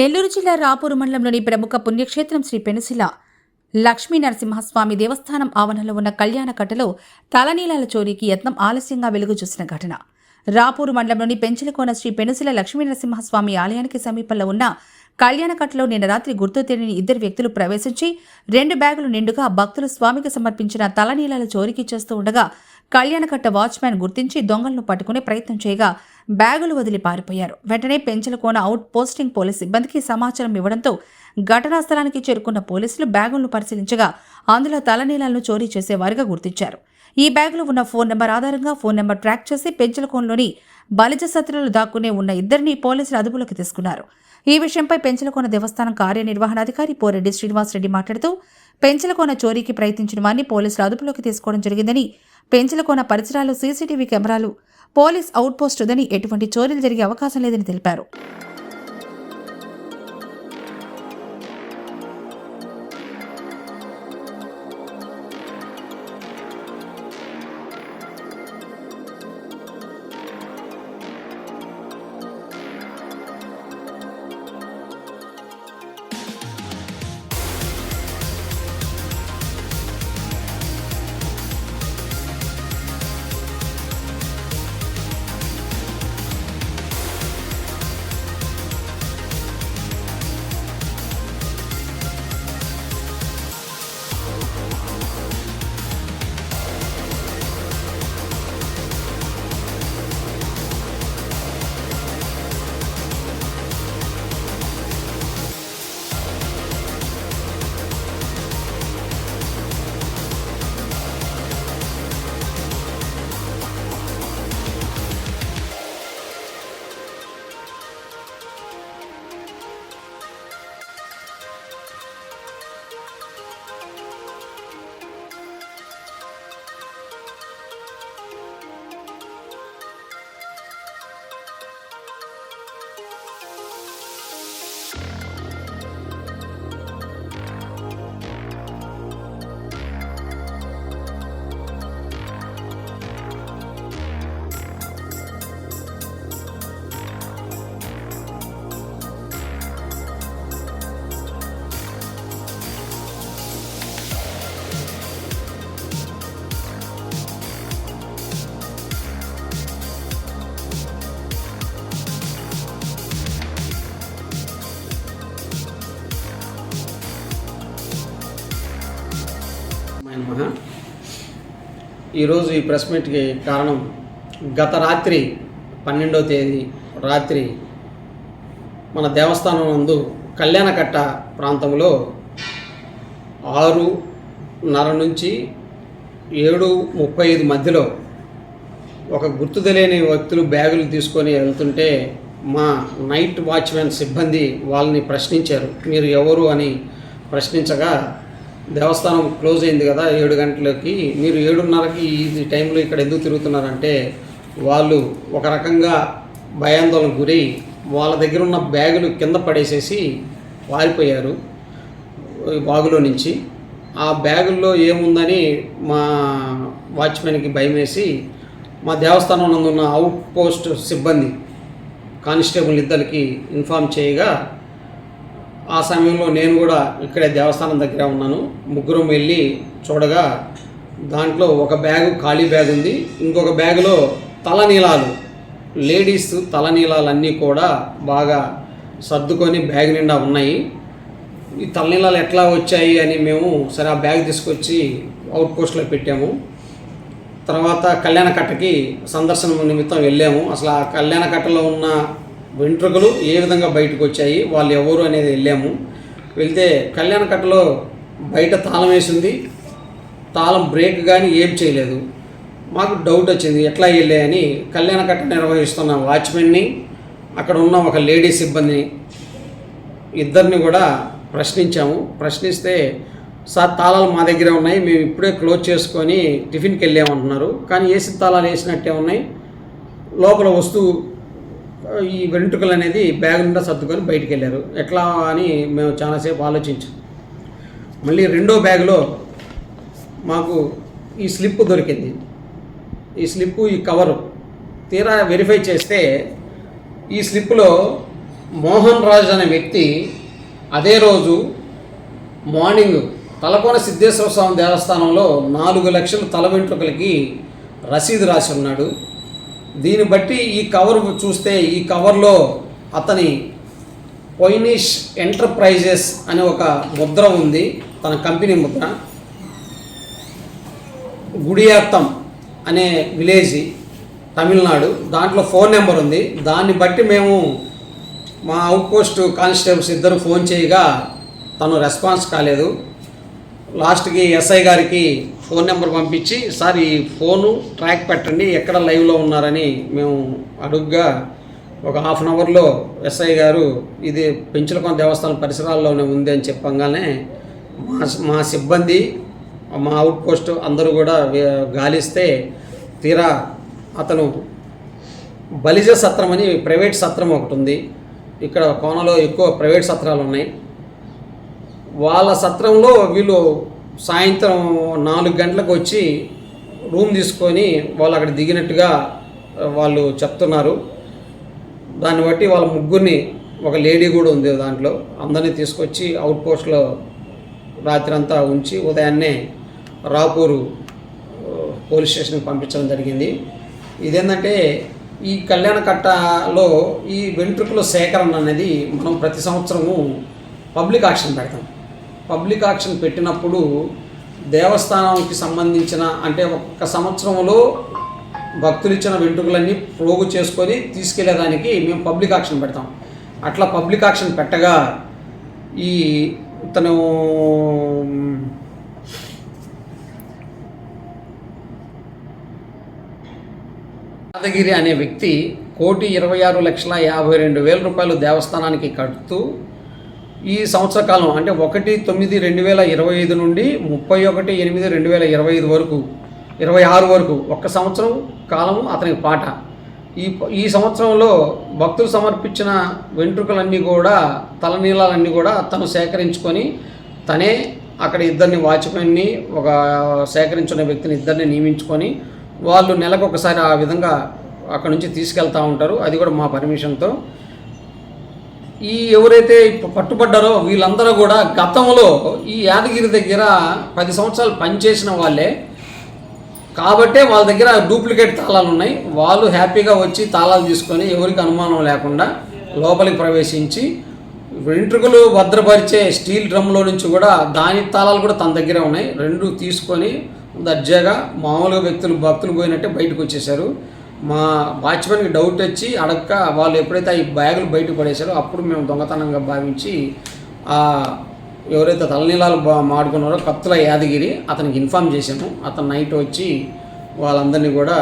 నెల్లూరు జిల్లా రాపూరు మండలంలోని ప్రముఖ పుణ్యక్షేత్రం శ్రీ పెనుసిల. లక్ష్మీ నరసింహస్వామి దేవస్థానం ఆవరణలో ఉన్న కళ్యాణ కట్టలో తలనీలాల చోరీకి యత్నం ఆలస్యంగా వెలుగు చూసిన ఘటన. రాపూరు మండలంలోని పెంచలకోన శ్రీ పెనుసిల లక్ష్మీ నరసింహస్వామి ఆలయానికి సమీపంలో ఉన్న కళ్యాణకట్టలో నిన్న రాత్రి గుర్తు తెలియని ఇద్దరు వ్యక్తులు ప్రవేశించి రెండు బ్యాగులు నిండుగా భక్తులు స్వామికి సమర్పించిన తలనీలాల చోరీకి చేస్తూ ఉండగా కళ్యాణకట్ట వాచ్మ్యాన్ గుర్తించి దొంగలను పట్టుకునే ప్రయత్నం చేయగా బ్యాగులు వదిలి పారిపోయారు. వెంటనే పెంచలకోన అవుట్ పోస్టింగ్ పోలీస్ సిబ్బందికి సమాచారం ఇవ్వడంతో ఘటనా స్థలానికి చేరుకున్న పోలీసులు బ్యాగులను పరిశీలించగా అందులో తలనీలాలను చోరీ చేసేవారిగా గుర్తించారు. ఈ బ్యాగులో ఉన్న ఫోన్ నెంబర్ ఆధారంగా ఫోన్ నెంబర్ ట్రాక్ చేసి పెంచలకోనలోని బలిజ సత్రులు దాక్కునే ఉన్న ఇద్దరిని పోలీసులు అదుపులోకి తీసుకున్నారు. ఈ విషయంపై పెంచలకోన దేవస్థానం కార్యనిర్వహణాధికారి పోరెడ్డి శ్రీనివాసరెడ్డి మాట్లాడుతూ పెంచలకోన చోరీకి ప్రయత్నించిన వారిని పోలీసులు అదుపులోకి తీసుకోవడం జరిగిందని పెంచలకోన పరిసరాల్లో సీసీటీవీ కెమెరాలు పోలీస్ అవుట్పోస్ట్ ఉందని ఎటువంటి చోరీలు జరిగే అవకాశం లేదని తెలిపారు. ఈరోజు ఈ ప్రెస్ మీట్కి కారణం గత రాత్రి పన్నెండవ తేదీ రాత్రి మన దేవస్థానం నందు కళ్యాణకట్ట ప్రాంతంలో ఆరున్నర నుంచి ఏడు ముప్పై ఐదు మధ్యలో ఒక గుర్తు తెలియని వ్యక్తులు బ్యాగులు తీసుకొని వెళ్తుంటే మా నైట్ వాచ్మెన్ సిబ్బంది వాళ్ళని ప్రశ్నించారు. మీరు ఎవరు అని ప్రశ్నించగా దేవస్థానం క్లోజ్ అయింది కదా ఏడు గంటలకి. మీరు ఏడున్నరకి ఈ టైంలో ఇక్కడ ఎందుకు తిరుగుతున్నారంటే వాళ్ళు ఒక రకంగా భయాందోళనకు గురై వాళ్ళ దగ్గర ఉన్న బ్యాగులు కింద పడేసేసి పారిపోయారు బాగులో నుంచి. ఆ బ్యాగుల్లో ఏముందని మా వాచ్మెన్కి భయమేసి మా దేవస్థానం నందున్న అవుట్ పోస్ట్ సిబ్బంది కానిస్టేబుల్ ఇద్దరికి ఇన్ఫామ్ చేయగా ఆ సమయంలో నేను కూడా ఇక్కడే దేవస్థానం దగ్గర ఉన్నాను. ముగ్గురం వెళ్ళి చూడగా దాంట్లో ఒక బ్యాగు ఖాళీ బ్యాగ్ ఉంది. ఇంకొక బ్యాగులో తలనీలాలు లేడీస్ తలనీలాలన్నీ కూడా బాగా సర్దుకొని బ్యాగ్ నిండా ఉన్నాయి. ఈ తలనీలాలు ఎట్లా వచ్చాయి అని మేము సరే ఆ బ్యాగ్ తీసుకొచ్చి అవుట్ పోస్ట్లో పెట్టాము. తర్వాత కళ్యాణకట్టకి సందర్శన నిమిత్తం వెళ్ళాము. అసలు ఆ కళ్యాణకట్టలో ఉన్న వెంట్రుకలు ఏ విధంగా బయటకు వచ్చాయి వాళ్ళు ఎవరు అనేది వెళ్ళాము. వెళ్తే కళ్యాణకట్టలో బయట తాళం వేసింది. తాళం బ్రేక్ కానీ ఏం చేయలేదు. మాకు డౌట్ వచ్చింది ఎట్లా వెళ్ళాయని కళ్యాణకట్ట నిర్వహిస్తున్న వాచ్మెన్ని అక్కడ ఉన్న ఒక లేడీ సిబ్బందిని ఇద్దరిని కూడా ప్రశ్నించాము. ప్రశ్నిస్తే సార్ తాళాలు మా దగ్గరే ఉన్నాయి మేము ఇప్పుడే క్లోజ్ చేసుకొని టిఫిన్కి వెళ్ళామంటున్నారు. కానీ ఏసీ తాళాలు వేసినట్టే ఉన్నాయి. లోపల వస్తువు ఈ వెంట్రుకలు అనేది బ్యాగ్ నిండా సర్దుకొని బయటికి వెళ్ళారు ఎట్లా అని మేము చాలాసేపు ఆలోచించాం. మళ్ళీ రెండో బ్యాగ్లో మాకు ఈ స్లిప్ దొరికింది. ఈ స్లిప్ ఈ కవరు తీరా వెరిఫై చేస్తే ఈ స్లిప్లో మోహన్ రాజ్ అనే వ్యక్తి అదే రోజు మార్నింగ్ తలకోన సిద్ధేశ్వర స్వామి దేవస్థానంలో నాలుగు లక్షల తల వెంట్రుకలకి రసీదు రాసి ఉన్నాడు. దీన్ని బట్టి ఈ కవర్ చూస్తే ఈ కవర్లో అతని పొయినిష్ ఎంటర్ప్రైజెస్ అనే ఒక ముద్ర ఉంది తన కంపెనీ ముద్ర. గుడియాత్తం అనే విలేజ్ తమిళనాడు. దాంట్లో ఫోన్ నెంబర్ ఉంది. దాన్ని బట్టి మేము మా అవుట్ పోస్ట్ కానిస్టేబుల్స్ ఇద్దరు ఫోన్ చేయగా తను రెస్పాన్స్ కాలేదు. లాస్ట్కి ఎస్ఐ గారికి ఫోన్ నెంబర్ పంపించి సార్ ఈ ఫోను ట్రాక్ పెట్టండి ఎక్కడ లైవ్లో ఉన్నారని మేము అడుగ్గా ఒక హాఫ్ అన్ అవర్లో ఎస్ఐ గారు ఇది పెంచులకొండ దేవస్థానం పరిసరాల్లోనే ఉంది అని చెప్పంగానే మా మా సిబ్బంది మా అవుట్ పోస్ట్ అందరూ కూడా గాలిస్తే తీరా అతను బలిజ సత్రం అని ప్రైవేట్ సత్రం ఒకటి ఉంది. ఇక్కడ కోనలో ఎక్కువ ప్రైవేట్ సత్రాలు ఉన్నాయి. వాళ్ళ సత్రంలో వీళ్ళు సాయంత్రం నాలుగు గంటలకు వచ్చి రూమ్ తీసుకొని వాళ్ళు అక్కడ దిగినట్టుగా వాళ్ళు చెప్తున్నారు. దాన్ని బట్టి వాళ్ళ ముగ్గురిని ఒక లేడీ కూడా ఉంది దాంట్లో. అందరినీ తీసుకొచ్చి అవుట్ పోస్ట్లో రాత్రి అంతా ఉంచి ఉదయాన్నే రాపూరు పోలీస్ స్టేషన్కి పంపించడం జరిగింది. ఇదేంటంటే ఈ కళ్యాణ కట్టలో ఈ వెంట్రుకల సేకరణ అనేది మనం ప్రతి సంవత్సరము పబ్లిక్ ఆక్షన్ పెడతాం. పబ్లిక్ ఆక్షన్ పెట్టినప్పుడు దేవస్థానంకి సంబంధించిన అంటే ఒక్క సంవత్సరంలో భక్తులు ఇచ్చిన వెంట్రుకలన్నీ ప్రోగు చేసుకొని తీసుకెళ్ళేదానికి మేము పబ్లిక్ ఆక్షన్ పెడతాం. అట్లా పబ్లిక్ ఆక్షన్ పెట్టగా ఈ తను యాదగిరి అనే వ్యక్తి కోటి ఇరవై ఆరు లక్షల యాభై రెండు వేల రూపాయలు దేవస్థానానికి కడుతూ ఈ సంవత్సర కాలం అంటే ఒకటి తొమ్మిది రెండు వేల ఇరవై ఐదు నుండి ముప్పై ఒకటి ఎనిమిది రెండు వేల ఇరవై ఐదు వరకు ఇరవై ఆరు వరకు ఒక్క సంవత్సరం కాలము అతనికి పాట. ఈ ఈ సంవత్సరంలో భక్తులు సమర్పించిన వెంట్రుకలన్నీ కూడా తలనీలాలన్నీ కూడా తను సేకరించుకొని తనే అక్కడ ఇద్దరిని వాచ్మెన్ని ఒక సేకరించిన వ్యక్తిని ఇద్దరిని నియమించుకొని వాళ్ళు నెలకు ఒకసారి ఆ విధంగా అక్కడ నుంచి తీసుకెళ్తూ ఉంటారు. అది కూడా మా పర్మిషన్తో. ఈ ఎవరైతే పట్టుబడ్డారో వీళ్ళందరూ కూడా గతంలో ఈ యాదగిరి దగ్గర పది సంవత్సరాలు పనిచేసిన వాళ్ళే. కాబట్టే వాళ్ళ దగ్గర డూప్లికేట్ తాళాలు ఉన్నాయి. వాళ్ళు హ్యాపీగా వచ్చి తాళాలు తీసుకొని ఎవరికి అనుమానం లేకుండా లోపలికి ప్రవేశించి వెంట్రుకలు భద్రపరిచే స్టీల్ డ్రమ్లో నుంచి కూడా దాని తాళాలు కూడా తన దగ్గరే ఉన్నాయి. రెండు తీసుకొని దర్జాగా మామూలుగా వ్యక్తులు భక్తులు పోయినట్టే బయటకు వచ్చేసారు మా వాచ్మెన్కి డౌట్ వచ్చి అడక్క వాళ్ళు ఎప్పుడైతే ఈ బ్యాగులు బయటకు పడేశారో అప్పుడు మేము దొంగతనంగా భావించి ఎవరైతే తలనీలాలు బా మాడుకున్నారో కత్తుల యాదగిరి అతనికి ఇన్ఫామ్ చేశాము. అతను నైట్ వచ్చి వాళ్ళందరినీ కూడా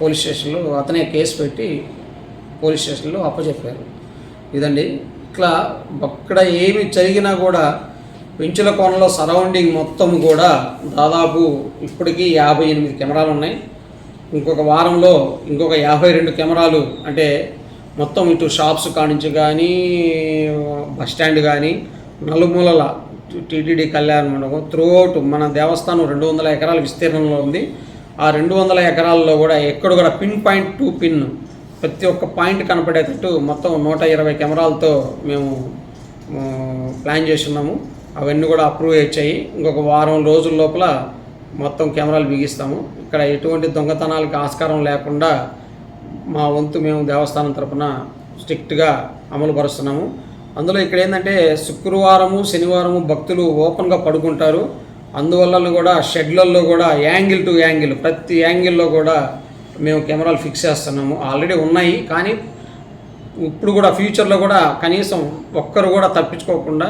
పోలీస్ స్టేషన్లో అతనే కేసు పెట్టి పోలీస్ స్టేషన్లో అప్పచెప్పారు. ఇదండి. ఇట్లా అక్కడ ఏమి జరిగినా కూడా పెంచుల కోనలో సరౌండింగ్ మొత్తం కూడా దాదాపు ఇప్పటికీ యాభై ఎనిమిది కెమెరాలు ఉన్నాయి. ఇంకొక వారంలో ఇంకొక యాభై రెండు కెమెరాలు అంటే మొత్తం ఇటు షాప్స్ కానించి కానీ బస్ స్టాండ్ కానీ నలుమూలల టీటీడీ కళ్యాణ మండపం త్రూఅవుట్ మన దేవస్థానం రెండు వందల ఎకరాల విస్తీర్ణంలో ఉంది. ఆ రెండు వందల ఎకరాల్లో కూడా ఎక్కడ కూడా పిన్ పాయింట్ టు పిన్ ప్రతి ఒక్క పాయింట్ కనపడేటట్టు మొత్తం నూట ఇరవై కెమెరాలతో మేము ప్లాన్ ప్లాన్ చేస్తున్నాము. అవన్నీ కూడా అప్రూవ్ వచ్చాయి ఇంకొక వారం రోజుల లోపల మొత్తం కెమెరాలు బిగిస్తాము. ఇక్కడ ఎటువంటి దొంగతనాలకు ఆస్కారం లేకుండా మా వంతు మేము దేవస్థానం తరపున స్ట్రిక్ట్గా అమలు పరుస్తున్నాము అందులో ఇక్కడ ఏంటంటే శుక్రవారము శనివారము భక్తులు ఓపెన్గా పడుకుంటారు. అందువల్ల కూడా షెడ్లల్లో కూడా యాంగిల్ టు యాంగిల్ ప్రతి యాంగిల్లో కూడా మేము కెమెరాలు ఫిక్స్ చేస్తున్నాము. ఆల్రెడీ ఉన్నాయి కానీ ఇప్పుడు కూడా ఫ్యూచర్లో కూడా కనీసం ఒక్కరు కూడా తప్పించుకోకుండా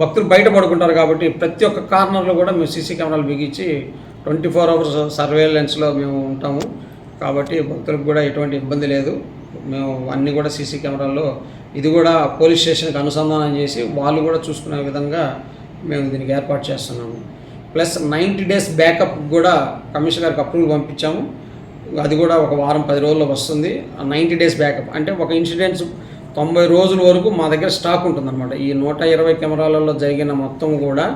భక్తులు బయట పడుకుంటారు కాబట్టి ప్రతి ఒక్క కార్నర్లో కూడా మేము సీసీ కెమెరాలు బిగించి ట్వంటీ ఫోర్ అవర్స్ సర్వేలెన్స్లో మేము ఉంటాము. కాబట్టి భక్తులకు కూడా ఎటువంటి ఇబ్బంది లేదు. మేము అన్నీ కూడా సీసీ కెమెరాల్లో ఇది కూడా పోలీస్ స్టేషన్కి అనుసంధానం చేసి వాళ్ళు కూడా చూసుకునే విధంగా మేము దీనికి ఏర్పాటు చేస్తున్నాము. ప్లస్ నైంటీ డేస్ బ్యాకప్ కూడా కమిషనర్ గారికి అప్రూవల్ పంపించాము. అది కూడా ఒక వారం పది రోజుల్లో వస్తుంది. నైంటీ డేస్ బ్యాకప్ అంటే ఒక ఇన్సిడెంట్స్ తొంభై రోజుల వరకు మా దగ్గర స్టాక్ ఉంటుందన్నమాట. ఈ నూట ఇరవై కెమెరాలలో జరిగిన మొత్తం కూడా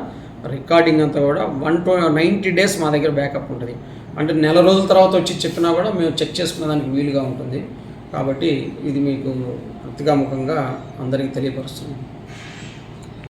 రికార్డింగ్ అంతా కూడా వన్ టూ నైంటీ డేస్ మా దగ్గర బ్యాకప్ ఉంటుంది. అంటే నెల రోజుల తర్వాత వచ్చి చెప్పినా కూడా మేము చెక్ చేసుకునే దానికి వీలుగా ఉంటుంది. కాబట్టి ఇది మీకు పత్రికాముఖంగా అందరికీ తెలియపరుస్తున్నాను